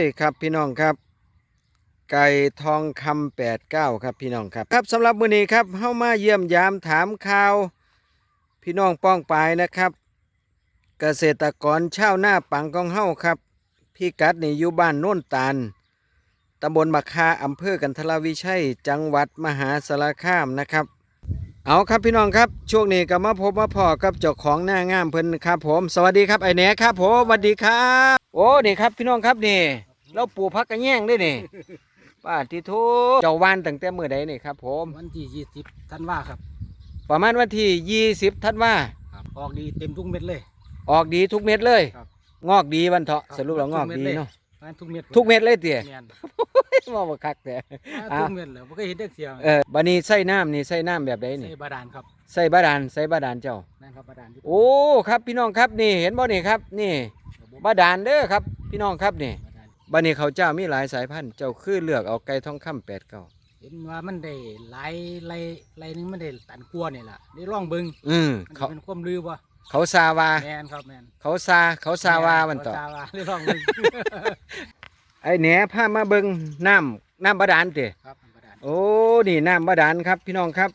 ยครับพี่น้องครับ ไก่ทองคำแปดเก้าครับพี่น้องครับครับสำหรับมื้อนี้ครับเข้ามาเยี่ยมยามถามข่าว พี่น้องป้องปายนะครับ เกษตรกรชาวนาปังกองเฮาครับพี่กัดนี่อยู่บ้านโน่นตาลตำบลบักคาอำเภอกันทรวิชัย จังหวัดมหาสารคามนะครับ เอาครับพี่น้องครับช่วงนี้ก็มาพบมาพอกับเจ้าของหน้างามเพิ่นครับผม สวัสดีครับไอ้แหนครับผมสวัสดีครับ โอ้นี่ครับ พี่น้องครับนี่ เราปลูกพักกระแยงด้วยนี่ป้าทิโทเจ้าวันตั้งแต่เมื่อใดนี่ครับ ผม วันที่ยี่สิบท่านว่าครับ ประมาณวันที่20ธันวาครับออกดีเต็มทุกเม็ดเลย ออกดีทุกเม็ดเลยครับงอกดีวันเถาะครับสรุปแล้วงอกดีทุกเม็ดเลยเนาะงานทุกเม็ดทุกเม็ดเลยเตี๋ยแม่นมองบ่คักแต่อ่าทุกเม็ดเลยบ่เคยเห็นเด็กเสียเออบัดนี้ใส่น้ำนี่ใส่น้ำแบบใดนี่ใส่บาดาลครับใส่บาดาลใส่บาดาลเจ้านั่นครับบาดาลที่โอ้ครับพี่น้องครับนี่เห็นบ่นี่ครับนี่ บาดาลเด้อครับ พี่น้องครับนี่บาดาลบัดนี้เขาวเจ้ามีหลายสายพันธุ์เจ้าคือเลือกเอาไก่ทองคำแปดเก้าเห็นว่ามันได้หลายไรไรหนึงมันได้ตันกลัวนี่ล่ะได้ร่องเบิ่งอืมมันเขาเป็นความลือบ่เขาซาวาแม่นครับแม่นเขาซาเขาซาวามันต่อเขซาวาได้ร่องเบิ่งไอ้แหนพามาเบิ่งน้ำน้ำบาดาลเตะครับบาดาลโอ้นี่น้ำบาดาลครับ พี่น้องครับ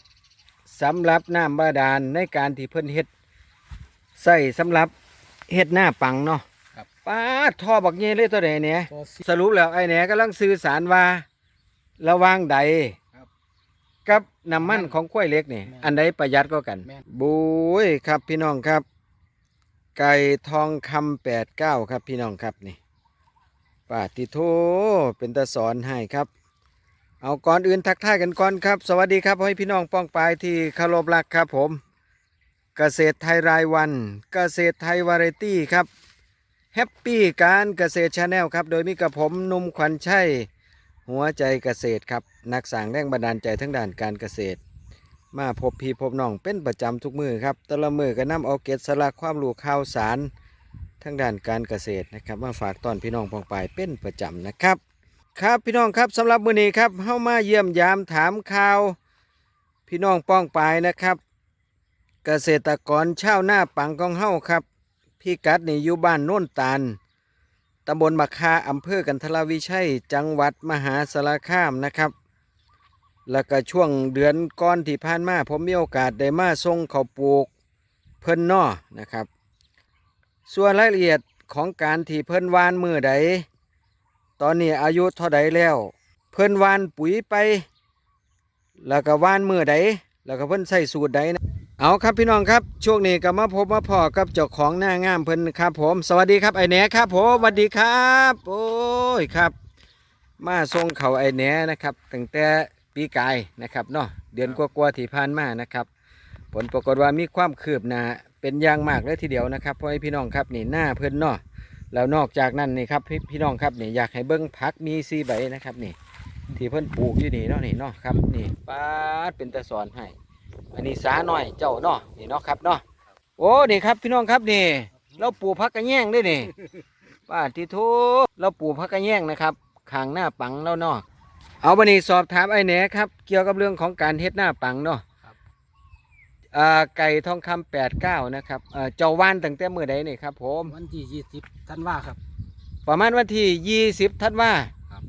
สำหรับน้ำบาดาลในการที่เพิ่นเฮ็ดใส่สำหรับเฮ็ดหน้าปังเนาะครับ ป้าดท่อบักเงี้ยเลยตัวไหนเนี่ยพอสิสรุปแล้วไอ้แหนกำลังสื่อสารว่า ระหวางใดครับกับน้ำมันของข้วยเล็กนี่ แม่นอันใดประหยัดก็กัน แม่น บุยครับพี่น้องครับ ไก่ทองคำแปดเก้าครับพี่น้องครับนี่ป้าติโทเป็นตาสอนให้ครับ เอาก่อนอื่นทักทายกันก่อนครับ สวัสดีครับให้พี่น้องป้องปายที่เคารพรักครับผม เกษตรไทยรายวัน เกษตรไทยวาไรตี้ครับ แฮปปี้การเกษตรชาแนลครับ โดยมีกับผมนุ่มขวัญชัยหัวใจเกษตรครับ นักสร้างแรงบันดาลใจทั้งด้านการเกษตร มาพบพี่พบน้องเป็นประจำทุกมือครับตละมือก็นำเอาเกร็ดสลักความรู้ข่าวสารทั้งด้านการเกษตรนะครับ มาฝากตอนพี่น้องพองปายเป็นประจำนะครับ ครับพี่น้องครับสำหรับมื้อนี้ครับเข้ามาเยี่ยมยามถามข่าว พี่น้องป้องปายนะครับ เกษตรกรชาวนาปังกองเฮ้าครับ พี่กัดนี่อยู่บ้านโน่นตาลตำบลบักคาอำเภอกันทรวิชัย จังหวัดมหาสารคามนะครับ แล้วก็ช่วงเดือนก่อนที่ผ่านมาผมมีโอกาสได้มาส่งเขาปลูกเพิ่นนอนะครับ ส่วนรายละเอียดของการที่เพิ่นวานมือใด ตอนนี้อายุเท่าใดแล้ว เพิ่นวานปุ๋ยไป แล้วก็วานมือใด แล้วก็เพิ่นใส่สูตรใดนะ เอาครับพี่น้องครับช่วงนี้ก็มาพบมาพอกับเจ้าของหน้างามเพิ่นครับผม สวัสดีครับไอแหนครับผมสวัสดีครับ โอ้ยครับ มาส่งเขาไอแหนนะครับตั้งแต่ปีกายนะครับเนาะเดือนกว่าๆที่ผ่านมานะครับ ผลปรากฏว่ามีความคืบหน้าเป็นอย่างมากเลยทีเดียวนะครับพ่อให้พี่น้องครับนี่หน้าเพิ่นเนาะแล้วนอกจากนั้นนี่ครับพี่พี่น้องครับนี่อยากให้เบิ้งพักมีซีใบนะครับนี่ ที่เพิ่นปลูกอยู่นี่เนาะนี่เนาะครับนี่ป้าดเป็นตะสอนให้ อันนี้สาหน่อยเจ้าเนาะนี่เนาะครับเนาะโอ้นี่ครับพี่น้องครับนี่ เราปลูกพักกระแยงด้วยนี่ป้าที่ทุเราปลูกพักกระแยงนะครับข้างหน้าปังแล้วเนาะเอาบันนี้สอบถามไอ้แหนครับ เกี่ยวกับเรื่องของการเฮ็ดหน้าปังเนาะครับอ่าไก่ทองคำแปดเก้านะครับเอ่อเจ้าว่านตั้งแต่เมื่อใดนี่ครับ ผมวันที่ยี่สิบท่านว่าครับ ประมาณวันที่ยี่สิบธันวาครับ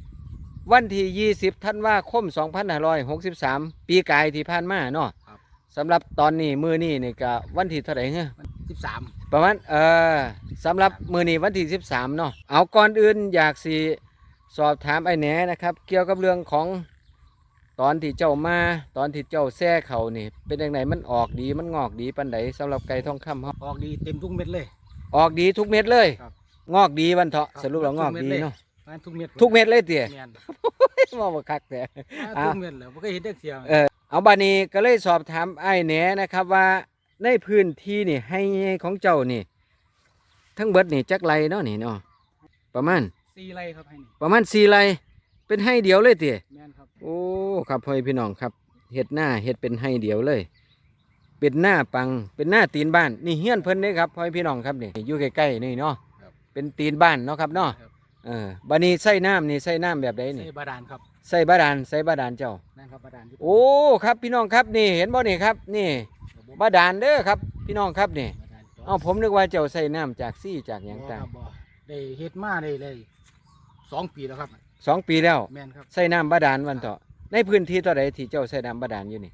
วันที่ยี่สิบธันวาคมสองพันห้าร้อยหกสิบสามปีกายที่ผ่านมาเนาะครับ สำหรับตอนนี้มือนี่นี่ก็วันที่เท่าไหร่เงี้ยวันสิบสามประมาณเออสำหรับมือนี้วันที่สิบสามเนาะเอาก่อนอื่นอยากสิสอบถามไอ้แหนนะครับ เกี่ยวกับเรื่องของตอนที่เจ้ามาตอนที่เจ้าแซ่เขานี่ เป็นยังไงมันออกดีมันงอกดีปันใดสำหรับไก่ทองคำเฮาออกดีเต็มทุกเม็ดเลย ออกดีทุกเม็ดเลยครับงอกดีวันเถาะครับสรุปแล้วงอกดีทุกเม็ดเลยเนาะงานทุกเม็ดทุกเม็ดเลยเตี๋ยแม่นมองบ่คักแต่อ่าทุกเม็ดเลยบ่เคยเห็นเด็กเสียเออ เอาบานี้ก็เลยสอบถามไอ้แหนนะครับว่าในพื้นที่นี่ให้ของเจ้านี่ ทั้งเบิดนี่จักไรเนาะนี่เนาะประมาณสี่ไรครับให้นี่ประมาณสี่ไรเป็นให้เดียวเลยเตี๋ยแม่นครับโอ้ครับพ่อพี่น้องครับเห็ดหน้าเห็ดเป็นให้เดียวเลย เป็นหน้าปังเป็นหน้าตีนบ้าน นี่เฮี้ยนเพิ่นเด้ครับพ่อพี่น้องครับนี่อยู่ใกล้ๆนี่เนาะครับเป็นตีนบ้านเนาะครับเนาะครับเออบานี้ใส่น้ำนี่ใส่น้ำแบบใดนี่ใส่บาดาลครับ ใส่บาดาลใส่บาดาลเจ้า นั่นครับบาดาลที่โอ้ครับพี่น้องครับนี่เห็นบ่นี่ครับ นี่บาดาลเด้อครับ พี่น้องครับนี่บาดาลจอเอ้าผมนึกว่าเจ้าใส่น้ำจากซี่จากหยังบ่ต่างครับบ่ได้เฮ็ดมาได้เลยสองปีแล้วครับ สองปีแล้ว แม่นครับใส่น้ำบาดาลวันเถาะในพื้นที่ตัวใดที่เจ้าใส่น้ำบาดาลอยู่นี่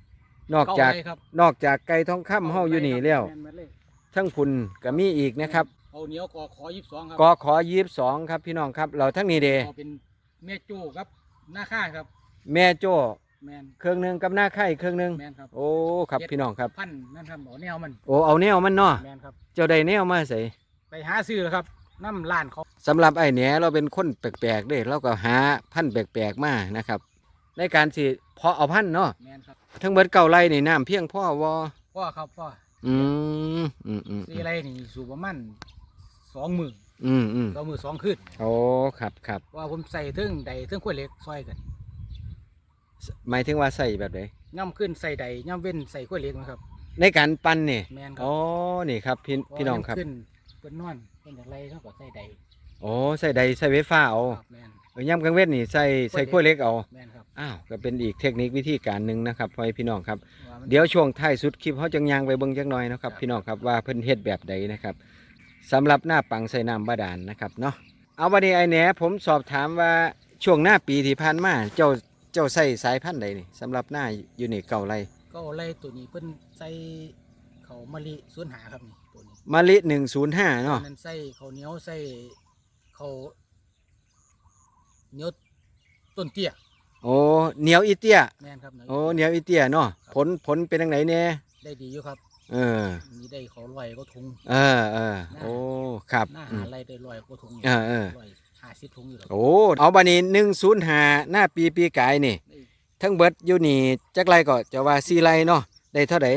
นอกจากเไร่ครับนอกจากไก่ทองคำเฮาอยู่นี่แล้วม่นหมดเลยทั้งพุ่นก็มีอีกนะครับเอาเหนียวกอขอยี่สิบสองครับกอขอยีบสองครับพี่น้องครับ เราทั้งนี้เด เอาเป็นแม่จู้ครับ หน้าข้างครับ แม่โจ้แมนเครื่องหนึงกับหน้าไข่เครื่องหนึงแมนครับโอ้ครับพี่น้องครับ พันนั่นครับเอาแนวมันโอ้เอาแนวมันเนาะแมนครับ เจ้าได้แนวมาใส่ไปหาซื้อแล้วครับน้ำล้านเขาสำหรับไอ้แหนเราเป็นคนแปลกๆเด้เราก็หาพันธุ์แปลกๆมานะครับ ในการสิเพาะเอาพันธุ์เนาะแมนครับทั้งเบิดเก่าไรนี่น้ำเพียงพ่อวอพ่อครับพ่ออืมอืมอืมสีอะไรนี่สูบประมาณสองมือ อืมอืมสองมือสองขึ้นโอ้ครับครับว่าผมใส่เทิงใดเทิงขั้วเหล็กซอยกันหมายถึงว่าใส่แบบไหนย่ำขึ้นใส่ใดย่ำเว้นใส่ขั้วเหล็กนะครับในการปั้นนี่แมนครัอ๋อนี่ครับพี่พี่น้องครับ ย่ำขึ้นเป็นนอนเป็นอย่างไรเขาก็ใส่ใดโอ้ใส่ใดใส่ไฟฟ้าเอาครับแมนเออย่ำกลางเว้นนี่ใส่ใส่ขั้วเล็กเอาแมนครับอ้าวก็เป็นอีกเทคนิควิธีการหนึ่งนะครับพ่อแม่พี่น้องครับว่ามัน เดี๋ยวช่วงท้ายสุดคลิปเขาจังยางไปเบิ่งจักหน่อยนะครับ พี่น้องครับว่าเพิ่นเฮ็ดแบบใดนะครับ สำหรับหน้าปังใส่น้ำบาดาลนะครับเนาะเอาวันนี้ไอ้แหนผมสอบถามว่าช่วงหน้าปีที่ผ่านมาเจ้าเจ้าใส่สายพันธุ์ใดนี่สำหรับหน้าอยู่นี่เก่าไรก็เอาไล่ตัวนี้เพิ่นใส่เขามะลิสวนหาครับนี่ตัวนี้มะลิหนึ่งศูนย์ห้าเนาะนั่นใส่เขาวเหนียวใส่เขาวเหนียวต้นเตี้ยโอ้เหนียวอีเตี้ยแม่นครับโอ้เหนียวอีเตี้ยเนาะผลผลเป็นยังไงเนี่ยได้ดีอยู่ครับ เออ มีได้เขาลอยก็ทุงเออเออโอ้ครับหน้าอืหามไรได้ลอยก็ทุงอยู่เออเออ ลอยห้าสิบทุงอยู่หรอกโอ้เอาบันนี้หนึ่งศูนย์ห้าหน้าปีปีกายนี่ได้ทั้งเบิดอยู่นี่จักไรก็จะว่าสี่ไรเนาะได้เท่าไหร่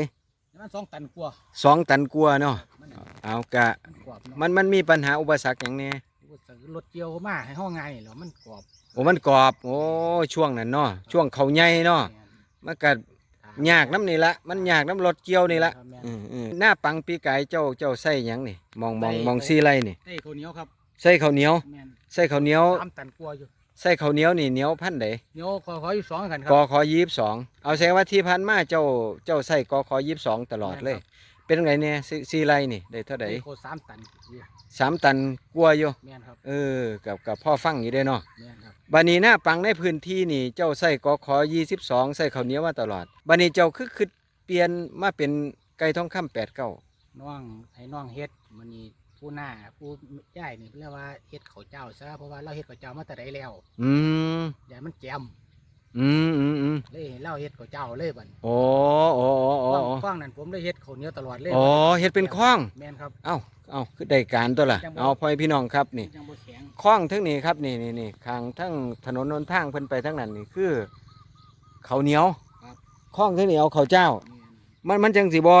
มันสองตันกว่าสองตันกลัวาเนาะมันเอากะ มันกรอบเนาะมันมันมีปัญหาอุปสรรคอย่างนี้รถเกี่ยวมาให้ห้องไงแล้วมันกรอบโอ้มันกรอบ โอ้ช่วงนั้นเนาะช่วงเขาใหญ่เนาะแม่นมันก็ ยากน้ำนี่ละมันยากน้ำรถเกี่ยวนี่ละครับแม่น อืมอืมหน้าปังปีกายเจ้าเจ้าใส่หยังนี่มองมองใส่ มองซีไรนี่ได้ข้าวเหนียวครับใส่ข้าวเหนียวแม่นใส่ข้าวเหนียวสามตันกว่าอยู่ใส่ข้าวเหนียวนี่เหนียวพันใดเหนียวขอขออยู่สองกันครักอขอยีบสองเอาแสดงว่าที่พันมาเจ้าเจ้าใส่กอขอยีบสองตลอดเลย เป็นไงเนี่ยซีซีไรนี่ได้เท่าไหร่ได้โคสามตันอยู่สามตันกลัวาอยู่แม่นครับเออกับกับพ่อฟังอยู่ได้เนาะแม่นครับบันนี้หน้าปังในพื้นที่นี่เจ้าใส่กอขอยี่สิบสองใส่ข้าวเหนียวมาตลอดบันนี้เจ้าคือคือเปลี่ยนมาเป็นไก่ทองคำแปดเก้าน้องให้น้องเฮ็ดมันนี่ผู้หน้าผู้ย่ายนี่เรียกว่าเฮ็ดข้าวเจ้าซะเพราะว่าเราเฮ็ดข้าวเจ้ามาแต่ใดแล้วอืมอย่ามันแจม อืมอืมอืมเลยให้เราเฮ็ดข้าวเจ้าเลยบัดโอ้โอ้โอ้โอ้ฟังโอ้ฟังนั่นผมได้เฮ็ดข้าวเหนียวตลอดเลยโอ้เฮ็ดเป็นคล้อง แม่นครับ เอ้า เอ้าคือได้การตัวล่ะยังบ่เอาพ่อให้พี่น้องครับนี่ ยังบ่แข็งคล้องทั้งนี้ครับนี่นี่นี่ข้างทั้งถนนนนทางเพิ่นไปทั้งนั้นนี่คือข้าวเหนียวคล้องทั้งนี้เอาข้าวเจ้า แม่นมันมันจังสิบ่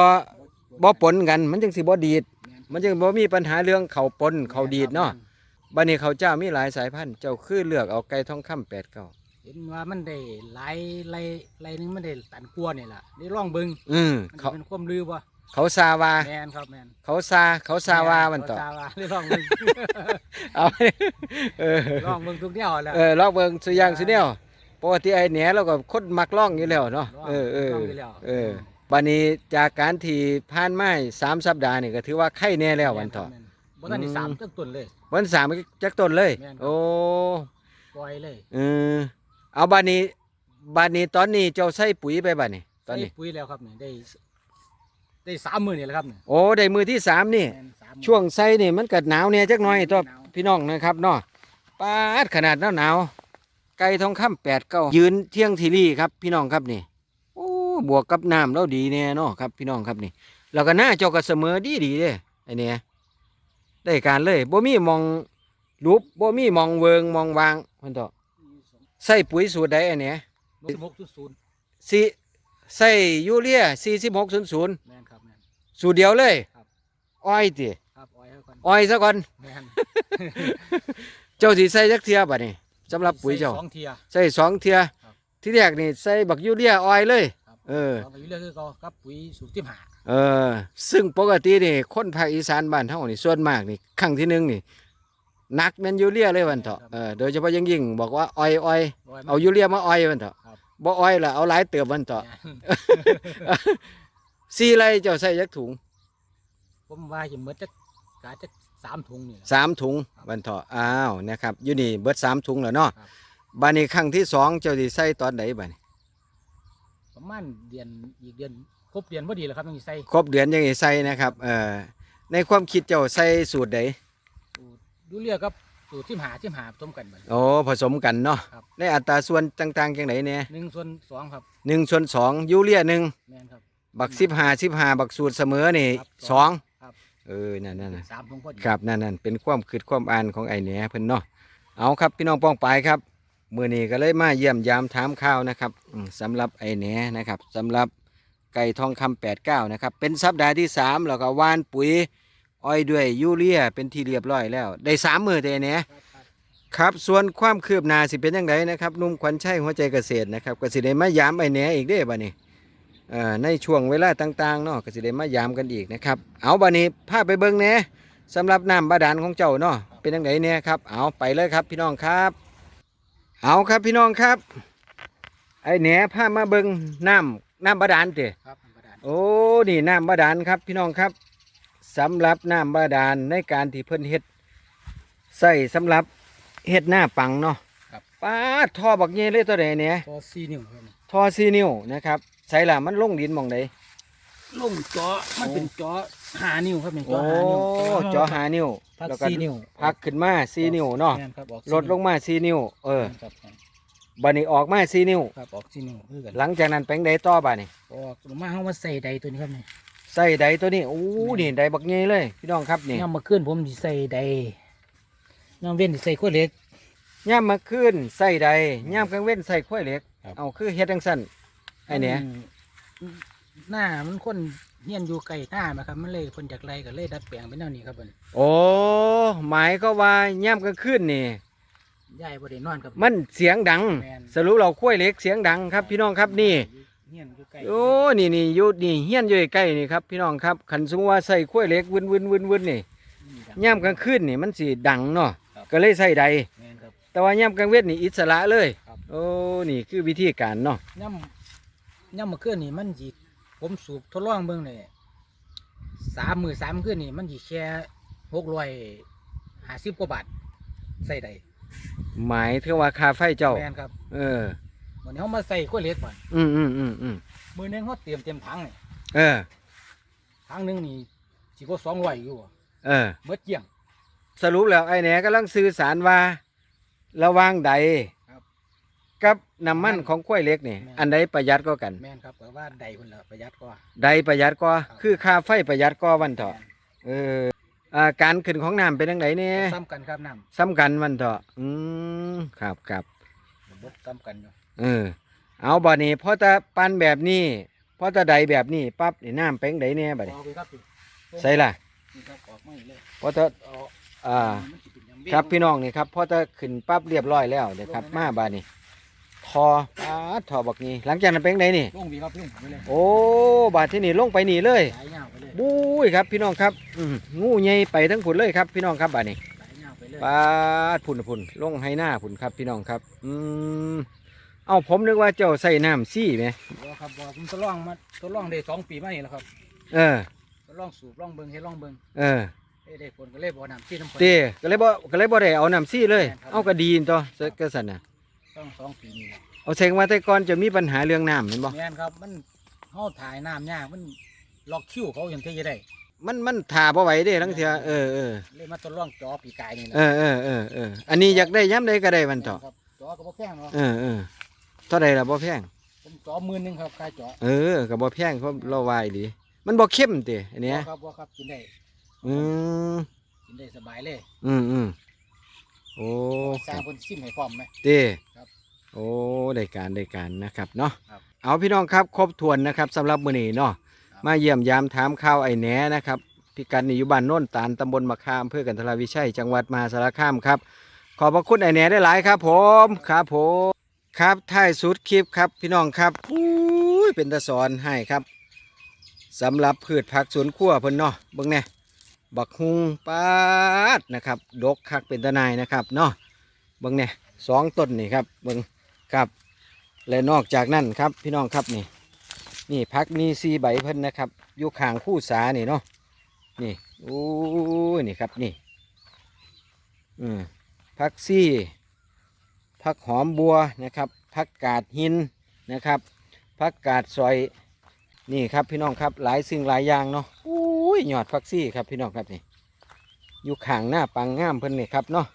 บ่ปนกัน มันจังสิบ่ดีด แม่นมันจังบ่มีปัญหาเรื่องข้าวปนข้าวดีดเนาะบัดนี้ข้าวเจ้ามีหลายสายพันธุ์เจ้าคือเลือกเอาไก่ทองคำแปดเก้า เห็นว่ามันได้หลายไรไรหนึงมันได้ตันกว่านี่ล่ะได้ลองเบิ่งอืมมันเขาสิเป็นความลือบ่เขาซาวา แม่นครับแม่นเขาซาเขาซาวามันต่อเขซาวาได้ลองเบิ่งเอาเออลองเบิ่งทุกแนวแหล้วเออลองเบิ่งสุอย่างสุแนวปกติไอ้แหนเราก็คนมักล่องอยู่แล้วเนาะเออเออลองยู่แล้วเออบัดนี้จากการที่ผ่านมาสามสัปดาห์นี่ก็ถือว่าไข่แน่แล้ววันเถาะแม่นบ่ทันได้สามตั้งต้นเลย วันสามจักต้นเลย แม่นครับ โอ้ปล่อยเลย เออ เอาบัดนี้บัดนี้ตอนนี้เจ้าใส่ปุ๋ยไปบัดนี้ตอนใส่นี้ปุ๋ยแล้วครับนี่ได้ ได้สามมื้อนี่แหละครับนี่โอ้ได้มือที่สามนี่ แม่นสามมื้อช่วงไซนี่มันก็หนาวเนี่ยจักหน่อยตัวหนาว พี่น้องนะครับเนาะปาดขนาดหนาวหนาวๆไก่ทองคำแปดเก้ายืนเที่ยงทีรี่ครับ พี่น้องครับนี่โอ้บวกกับน้ำแล้วดีเนี่ยเนาะครับ พี่น้องครับนี่แล้วก็หน้าเจ้าก็เสมอดีดีๆเด้ไอเนี่ยได้การเลยบ่มีมองรูปบ่มีมองเวิงมองวางมันต่อ ใส่ปุ๋ยสูตรใดไอเนี่ยลบหกจุดศูนย์สิใส่ยูเรีย4600แม่นครับแม่นสูตรเดียวเลยครับ อ้อยติครับอ้อยเอาก่อนอ้อยซะก่อน แม่นเจ้าสิใส่จักเทียบัดนี้สำหรับปุ๋ยเจ้า ใส่สองเทีย ใส่สองเทีย ครับที่แรกนี่ใส่บักยูเรียออยล์เลย ครับ เออาไปอยู่เรื่อยคือเก่ากับปุ๋ยสูตรที่หาเออ ซึ่งปกตินี่คนภาคอีสานบ้านเฮานี่ส่วนมากนี่ครั้งที่หนึ่งนี่ห นักแม่นยูเรียเลยวันเถาะเออโดยเฉพาะอยิ่งยิ่งบอกว่าออยออยร้ยมันเอายูเรียมาออยวันเถาะครับบ่ออยละเอาหลายเติบวันเถาะแม่นสี่ไรเจ้าใส่จักถุง ผมว่าจะเหมือนจะกาจะสามถุงนี่แหละสามถุงวันเถาะอ้าวนะครับอยู่นี่เบิดสามถุงแล้วเนาะครับบานี้ครั้งที่สองเจ้าสิใส่ตอนไหนบ้านี้ประมาณเดือนอีกเดือนครบเดือนพอดีแล้วครับต้องสิใส่ครบเดือนยังสิใส่นะครับเอ่อในความคิดเจ้าใส่สูตรใดสู ตรดูเรียกกับสูตรที่หาที่หาต้มกันบัดนี้โอ้ผสมกันเนาะครับ ในอัตราส่วนต่างๆจังไหนเนี่ยหนึ่งส่วนสองครับหนึ่งส่วนสองยูเรียหนึ่งแม่นครับ บักสิบห้าสิบห้าบักสูตรเสมอนี่ครับสองครับ เออนั่นนั่นสามถุงพอดีครับนั่นนั่นเป็นความคิดความอ่านของไอแหนเพิ่นเนาะเอาครับพี่น้องป้องปายครับมื้อนี้ก็เลยมาเยี่ยมยามถามข่าวนะครับอืมสำหรับไอแหนนะครับสำหรับไก่ทองคำ89นะครับเป็นสัปดาห์ที่3แล้วก็หว่านปุ๋ย อ้อยด้วยยูเรียเป็นที่เรียบร้อยแล้ว ได้สามมือแต่ไอ้แหนครับครับครับส่วนความคืบหน้าสิเป็นยังไงนะครับหนุ่มขวัญชัยหัวใจเกษตรนะครับก็สิได้มายามไอแหนอีกเด้บัดนี้เอ่อในช่วงเวลาต่างๆเนาะก็สิได้มายามกันอีกนะครับเอาบัดนี้พาไปเบิ่งแหนสำหรับน้ำบาดาลของเจ้าเนาะเป็นยังไงเนี่ยครับเอาไปเลยครับพี่น้องครับ เอาครับพี่น้องครับ ไอแหนพามาเบิงน้ำน้ำบาดาลเตะครับธรรมดาโอ้นี่น้ำบาดาลครับพี่น้องครับ สำหรับน้ำบาดาลในการที่เพิ่นเฮ็ดใส่สำหรับเฮ็ดหน้าปังเนาะป้าดท่อบักเงี้ยเลยตัวไหนเนี่ยพอสี่นิ้วครับนี่ท่อซีนิ้วนะครับใส่ละมันลงดินหมองใด ลงจอมันเป็นจอหานิ้วครับนี่จโอ้อหานิ้วจอหานิ้วพักแล้วก็สี่นิ้วพักขึ้นมาซีนิ้วเนาะแม่ครับออกลดลงมาซีนิ้ว เออแม่นครับแม่นบัดนี้ออกมาซีนิ้ว ครับออกสี่นิ้วคือกันหลังจากนั้นเป็นไดต่อบัดนี้ออกลงมาเฮามาใส่ใดตัวนี้ครับนี่ ใส่ใดตัวนี้โอ้นี่ใดบักใหญ่เลย พี่น้องครับนี่ย่ำมาขึ้นผมสิใส่ใดย่ำเว้นสิใส่ขั้วเหล็กย่ามมาขึ้นใส่ใดย่ามกลางเว้นใส่ข้อยเหล็กครับเอาคือเฮ็ดจังซั่นไอ้เนี่ยอืมหน้ามันคนเฮียนอยู่ไกลหน้ามาครับมันเลยคนจากไรก็เลยดัดแปลงเป็นแนวนี้ครับเพิ่นโอ้หมายก็ว่าย่ามกลางคืนนี่ยายบ่ได้นอนครับมันเสียงดังแม่นสรุปเราข้อยเหล็กเสียงดังครับ พี่น้องครับนี่ เฮียนอยู่ไกลโอ้นี่นี่อยู่นี่เฮียนอยู่ใกล้ๆนี่ครับพี่น้องครับคันสมมุติว่าใส่ข้อยเหล็กวนวนวนวนนี่นี่ดังย่ามกลางคืนนี่มันสิดังเนาะครับก็เลยใส่ใด แม่นครับ แต่ว่าย่ามกลางเว้นนี่อิสระเลย ครับ โอ้ นี่คือวิธีการเนาะ ย่ำย่ำมาขึ้นนี่มันสิผมสูบทดลองเบิ่งเลยสามมือสามขึ้นนี่มันสิแค่หกร้อยห้าสิบกว่าบาทใส่ใดหมายถึงว่าค่าไฟเจ้า แม่นครับ เออ วันนี้เขามาใส่ขั้วเหล็กก่อนอืมอืมอืมอืมมือหนึงเขาเตรียมเตรียมถังนี่เออถังหนึงนี่สิก็สองร้อยอยู่อะเออเมื่อเกี่ยง สรุปแล้วไอ้แหนกำลังสื่อสารว่า ระหว่างใดครับกับน้ำมันของกล้วยเหล็กนี่แม่นอันใดประหยัดก็กันแม่นครับแต่ว่าใดคนละประหยัดกว่าใดประหยัดก็ครับคือค่าไฟประหยัดก็วันเถอะแม่นเอออ่าการขึ้นของน้ำเป็นยังไงเนี่ยซ้ำกันครับน้สำคัญวันเถอะอืมครับครับำระบบซ้ำกันอยู่ เออ เอาบ่นี้พอจะปั้นแบบนี้พอจะใดแบบนี้ปั๊บนี่น้ำเป็นไดเนี่ยบัดนี้เอาไปครับพี่ใส่ล่ะนี่ครับออกมาอีกเลยพอจะเอาอ่ามันสิเป็นอย่างเบ้ครับพี่น้องนี่ครับพอจะขึ้นปั๊บเรียบร้อยแล้วเดี๋ยวครับมาบาดนี้ทอปาดทอบักนี้ หลังจากนั้นเป็นไงนี่ลงพี่ครับลงไปเลยโอ้บาดที่นี่ลงไปนี่เลยสายยาวไปเลยบุ้ยครับพี่น้องครับอืมงูใหญ่ไปทั้งผุนเลยครับ พี่น้องครับบาดนี้สายยาวไปเลยปาดผุนผุนลงให้หน้าผุนครับพี่น้องครับ อืม เอาผมนึกว่าเจ้าใส่น้ำซี่ไหมบ่ครับบ่ผมทดลองมาทดลองได้สองปีมานี่แล้วครับเออ ทดลองสูบลองเบิ่งให้ลองเบิ่งเออเอ้ยได้ผลก็เลยบ่น้ำที่น้ำผล เต้ก็เลยบ่ก็เลยบ่ได้เอาน้ำซี่เลย เอากระดีนตัวเสกกระสันน่ะต้องสองปีนี่แหละเอาแสงว่าแต่ก่อนจะมีปัญหาเรื่องน้ำเห็นบ่แม่นครับมันเฮาถ่ายน้ำยากมันล็อกคิวเขาอย่างที่จะได้ มันมันถ่าบ่ไหวเด้ทั้งเทื่อเออเออเลยมาทดลองจอปีกายนี่แหละเออเออเออเอออันนี้อยากได้ย้ำใดก็ได้วันต่อครับจอก็บ่แพงเนาะเออเออเท่าใดล่ะบ่แพงผมจอหมื่นหนึงครับค่าจอเออก็บ่แพงเพราะเราวายดีมันบ่เข้มติอันเนี้ยบ่ครับบ่ครับกินได้อืมกินได้สบายเลยอืมอืมโอ้สร้างคนซิมให้พร้อมไหมเต้ครับโอ้ได้การได้การนะครับเนาะครับเอาพี่น้องครับครบถ้วนนะครับสำหรับมื้อนี้เนาะครับ มาเยี่ยมยามถามข่าวไอ้แหนนะครับพิกัดนี่อยู่บ้านโน่นตาลตำบลมะขามอำเพื่อกันทราวิชัยจังหวัดมหาสารคามครับ ขอบพระคุณไอ้แหนได้หลายครับ ผมครับผม ครับท้ายสุดคลิปครับพี่น้องครับอุ้ยเป็นตะสอนให้ครับสำหรับพืชผักสวนครัวเพิ่นเนาะเบิ่งแน่บักฮุงปาดนะครับ ดกคักเป็นตะนายนะครับเนาะเบิ่งแน่สองต้นนี่ครับเบิ่งครับ และนอกจากนั้นครับพี่น้องครับนี่ นี่พักมีซีใบเพิ่นนะครับอยู่ข้างคู่สานี่เนาะนี่โอ้นี่ครับนี่อืมผักซี่ ผักหอมบัวนะครับผักกาดหินนะครับผักกาดซอยนี่ครับพี่น้องครับหลายสิ่งหลายอย่างเนาะอุ้ยยอดผักซี่ครับพี่น้องครับนี่อยู่ขางหน้าปังงามเพิ่นนี่ครับเนาะ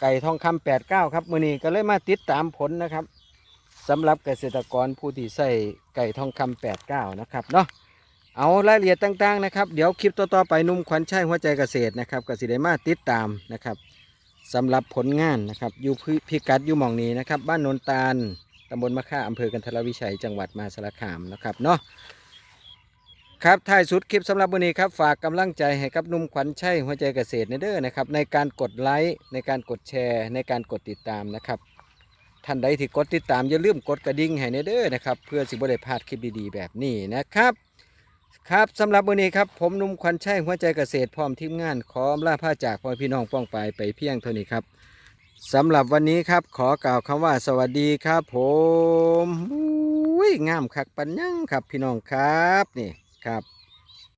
ไก่ทองคำแปดเก้าครับมือนี้ก็เลยมาติดตามผลนะครับสำหรับเกษตรกรผู้ที่ใส่ไก่ทองคำแปดเก้านะครับเนาะเอารายละเอียดต่างๆนะครับ เดี๋ยวคลิปต่อๆไปนุ่มขวัญชัยหัวใจเกษตรนะครับกสิได้มาติดตามนะครับ สำหรับผลงานนะครับอยู่พิกัดอยู่หมองนี้นะครับ บ้านโนนตาลตำบลมะค่าอำเภอกันทรวิชัยจังหวัดมหาสารคามนะครับเนาะครับท้ายสุดคลิปสำหรับวันนี้ครับฝากกำลังใจให้กับนุ่มขวัญชัยหัวใจเกษตรในเด้อนะครับในการกดไลค์ในการกดแชร์ ในการกดติดตามนะครับท่านใดที่กดติดตามอย่าลืมกดกระดิ่งให้ในเด้อนะครับเพื่อสิบ่ได้พลาดคลิปดีๆแบบนี้นะครับ ครับสำหรับวันนี้ครับผมนุ่มควันชัยหัวใจเกษตรพร้อมทีมงานขออำลาผ้าจากพ่อพี่น้องป้องไปไปเพียงเท่านี้ครับสำหรับวันนี้ครับขอกล่าวคำว่าสวัสดีครับผมอุ้ยงามคักปัญญังครับพี่น้องครับนี่ครับ